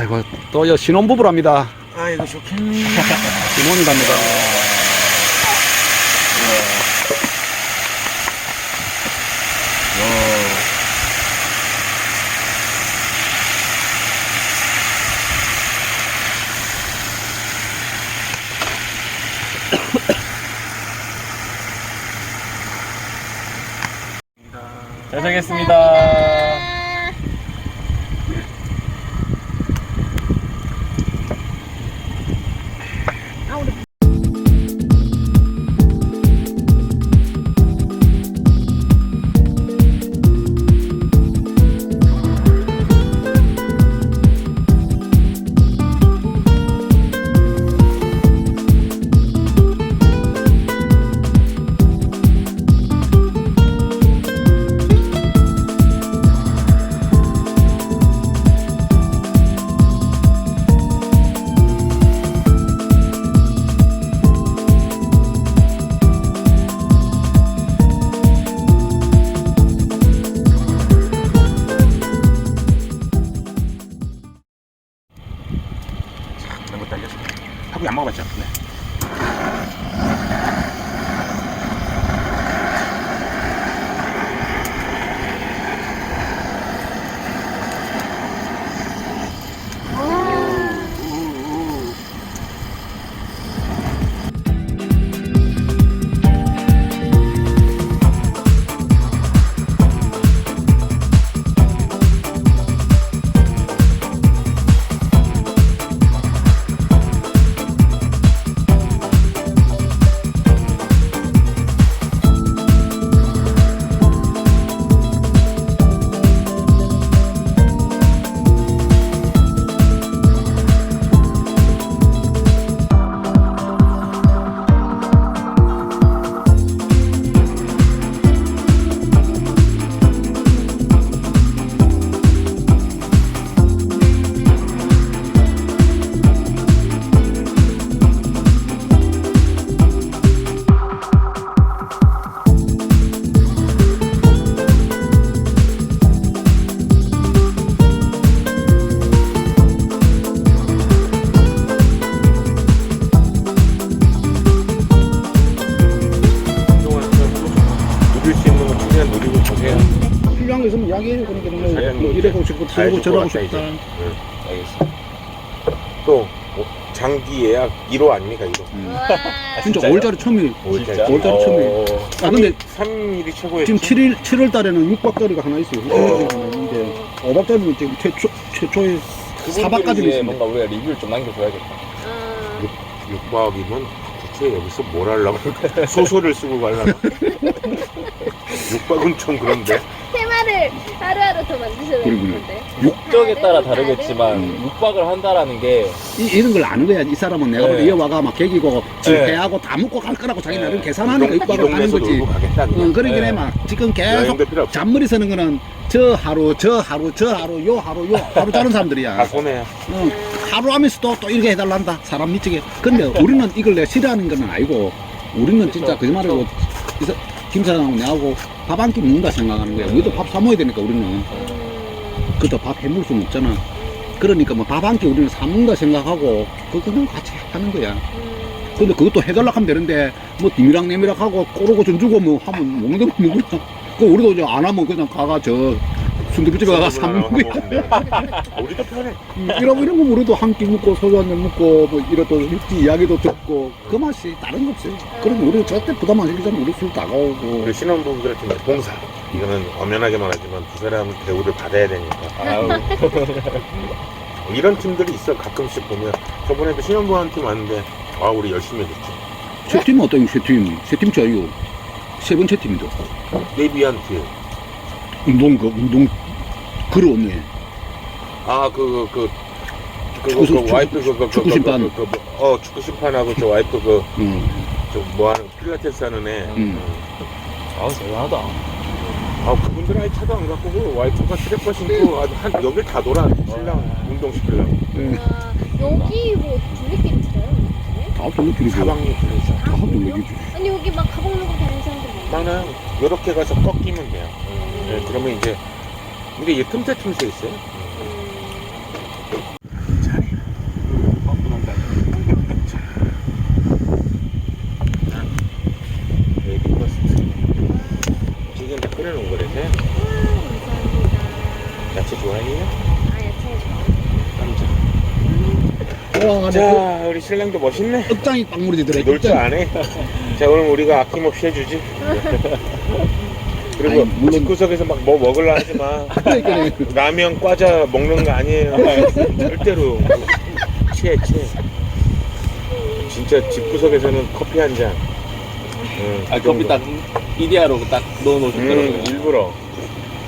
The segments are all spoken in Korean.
아이고 또 신혼부부랍니다. 아이고 좋겠네. 신혼이 갑니다. 잘 살겠습니다. 필요한 거 있으면 이야기해요. 그러니까 자연 뭐 이래고 싶고 잘 저러고 저러고 줄 싶다. 것 같다, 이제. 알겠습니다. 또 뭐, 장기 예약 1호 아닙니까 1호? 음. 와, 진짜 진짜요? 5월달에 처음이. 진짜? 올달 처음에. 아 근데 3일이 최고였지. 지금 7일 7월 달에는 6박짜리가 하나 있어요. 6박짜리가 하나 있는데 5박짜리는 지금 최초 사박까지 그분들이 이제 있습니다. 뭔가 우리가 리뷰를 좀 남겨줘야겠다. 어, 6박이면 대체 여기서 뭘 하려고 소설을 쓰고 가려고 6박은 좀 그런데 테마를 하루하루 더 만드셔야 그러군요. 되는데. 목적에 따라 하루, 다르겠지만 음. 육박을 한다라는 게 이, 이런 걸 아는 거야. 이 사람은 내가 네. 볼때 이어와가 막 개기고 지금 네. 배하고 다 먹고 갈 거라고 자기 네. 나름 계산하니까 이 육박을 하는 동네에서 거지. 놀고 가겠다 어, 그냥. 그러긴 네. 해, 막. 지금 계속 여행도 필요 없어 잔머리 서는 거는 저 하루, 저 하루, 저 하루, 요 하루, 요 하루 자는 사람들이야. 다 손해야 어, 하루 하면서도 또 이렇게 해달란다. 사람 미치게. 근데 우리는 이걸 내가 싫어하는 건 아니고, 우리는 진짜 거짓말이고, 이사- 김 사장하고 내하고 밥 한 끼 먹는다 생각하는 거야. 우리도 밥 사 먹어야 되니까 우리는. 음, 그것도 밥 해먹을 수는 없잖아. 그러니까 뭐 밥 한 끼 우리는 사 먹는다 생각하고, 그거 그냥 같이 하는 거야. 음, 근데 그것도 해달라 하면 되는데, 뭐 디미락 내미락 하고 꼬르고 좀 주고 뭐 하면 먹는 대로 먹으라. 그 우리도 이제 안 하면 그냥 가가 저 순두부집에 가가 사 거야. 우리도 편해 음, 이런 이런 거 우리도 한 끼 먹고 소주 한 잔 먹고 뭐 이것도 육지 이야기도 듣고 그 맛이 다른 거 없어요. 그러면 우리 절대 부담 안 시키잖아. 우리 술 다가오고. 우리 신혼부부들 같은 경우 봉사 이거는 엄연하게 말하지만 두 사람 대우를 받아야 되니까 아유, 뭐 이런 팀들이 있어 가끔씩 보면 저번에도 신혼부부 한팀 왔는데 아 우리 열심히 해줬지 세 팀은 어떤 세 팀? 세 팀 저요. 세 번째 팀도 네비한 팀 운동 그 운동 그러 없네. 아그 그 그, 축구 그, 심- 그 와이프 그, 그, 축구 그, 심판. 그, 그, 그, 뭐, 어 축구 심판하고 저 와이프 그 음, 저뭐 하는 필라테스 하는 애. 음. 아 대단하다. 아 그분들 아예 차도 안 갖고 그 와이프가 트래퍼 신고 아주 한 여길 다 돌아 신랑 운동 시키려고 네. 와, 여기 뭐 둘리끼리 들어요? 이렇게? 다 둘러끼리고 사방이 그래서 다 둘러끼리지. 아니 여기 막 가방 메고 다니는 사람들 많아요. 나는 이렇게 가서 꺾이면 돼요. 네, 그러면 이제 이게 이게 틈새 틈새 있어요. 지금 끓여놓은 거래서 아, 야채 좋아해요? 남자. 우리 신랑도 멋있네. 억장이 빵 무리되더래. 놀 줄 아네. 자 그럼 우리가 아낌없이 해주지. 그리고 아니, 물론- 집구석에서 막 뭐 먹으려 하지 마. 그러니까 라면 과자 먹는 거 아니에요. 절대로. 취해 취해. 진짜 집구석에서는 커피 한 잔. 응, 아 그 커피 정도. 딱 이디야로 딱 넣어놓으셨더라고요. 음, 일부러.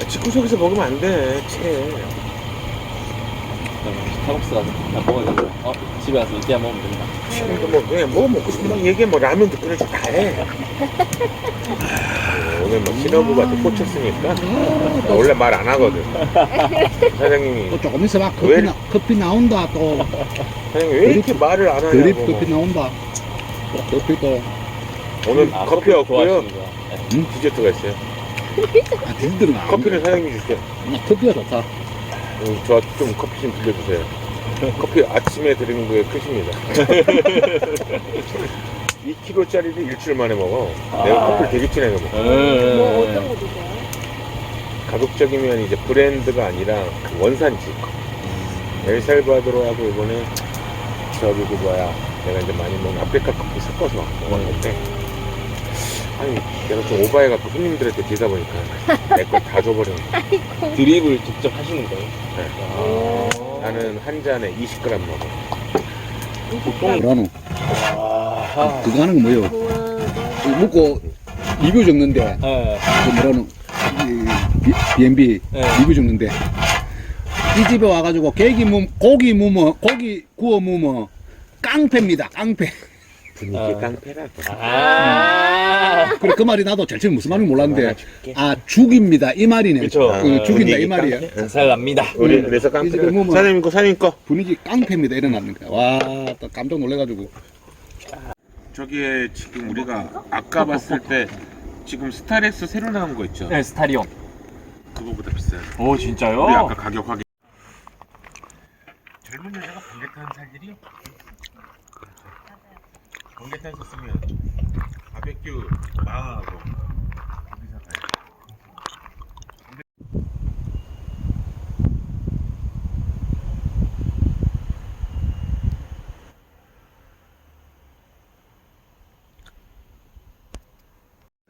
집구석에서 먹으면 안 돼. 취해 스타벅스 가서 딱 먹어야겠다. 어 집에 가서 이디야 먹으면 된다. 지금도 뭐 그냥 뭐 먹고 싶은 막 얘기해 뭐 라면도 끓여줘 다해 오늘 막 신혼부한테 꽂혔으니까 나 원래 말 안 하거든 사장님이 또 조금 있어 봐. 왜 커피, 나, 커피 나온다. 또 사장님 왜 이렇게 말을 안 하냐고 커피 나온다. 또 커피 또. 오늘 아, 커피 없고요 좋아하시는구나. 네. 디저트가 있어요 아, 커피는 사장님이 주세요 나 커피가 좋다. 음, 저좀 커피 좀 빌려주세요. 커피 아침에 드리는 거에 끝입니다. 2kg짜리를 일주일 만에 먹어. 내가 아. 커피를 되게 진하게 먹어. 음. 뭐 어떤 거 드세요? 가급적이면 이제 브랜드가 아니라 그 원산지 엘살바도르하고 이번에 저기 그 뭐야 내가 이제 많이 먹는 아프리카 커피 섞어서 먹었는데 아니 내가 좀 오바해갖고 손님들한테 뒤다 보니까 내걸다 줘버리는 거야 드립을 직접 하시는 거예요? 네. 아. 나는 한 잔에 20g 먹어 뭐라노? 아. 그거 하는 거 뭐요? 우와, 먹고 리뷰 적는데 네. 그 뭐라노? 이 B&B 네. 리뷰 적는데 이 집에 와가지고 고기 무 고기 무뭐 고기 구워 무뭐 깡패입니다. 깡패. 분위기 아. 깡패라고 아. 그래 그 말이 나도 절대 무슨 말인지 몰랐는데 하나 줄게. 아 죽입니다 이 말이네. 그쵸. 그 죽인다 이 말이야. 깡패. 살 납니다. 우리 음. 그래서 깡패 뭐 뭐. 사장님 거 사장님 거 분위기 깡패입니다 이래놨는 거야. 와, 또 깜짝 놀래가지고. 저기에 지금 우리가 아까 봤을 때 지금 스타렉스 새로 나온 거 있죠 네, 스타리온. 그거보다 비싸요 오, 진짜요? 우리 아까 가격 확인 젊은 여자가 살 일이요? 번개탄 썼으면 바베큐 망하고.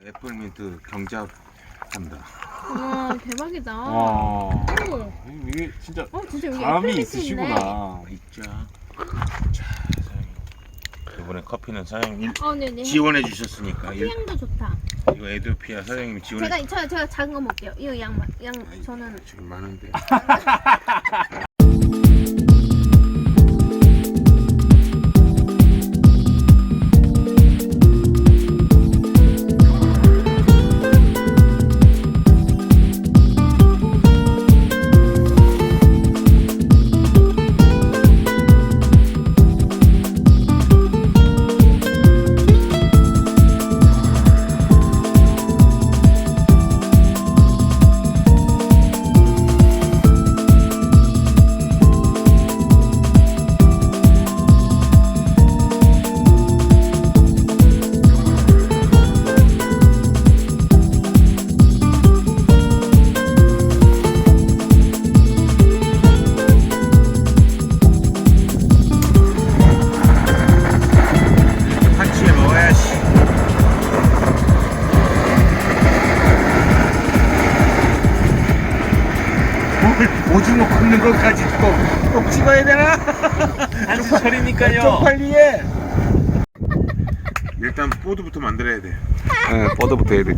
애플민트 경잡한다 우와, 대박이다. 와. 오. 이게 진짜 어, 진짜 여기 감이 애플 있으시구나. 있죠. 자. 이번에 커피는 사장님 일- 어, 네네. 지원해 주셨으니까 일- 향도 좋다. 이거 에드피아 사장님이 지원해 제가 저 제가 작은 거 먹게요. 이거 양, 양 저는 지금 많은데. 한시철이니까요. 쪽팔리에. 일단 보드부터 만들어야 돼. 네, 보드부터 해야 돼.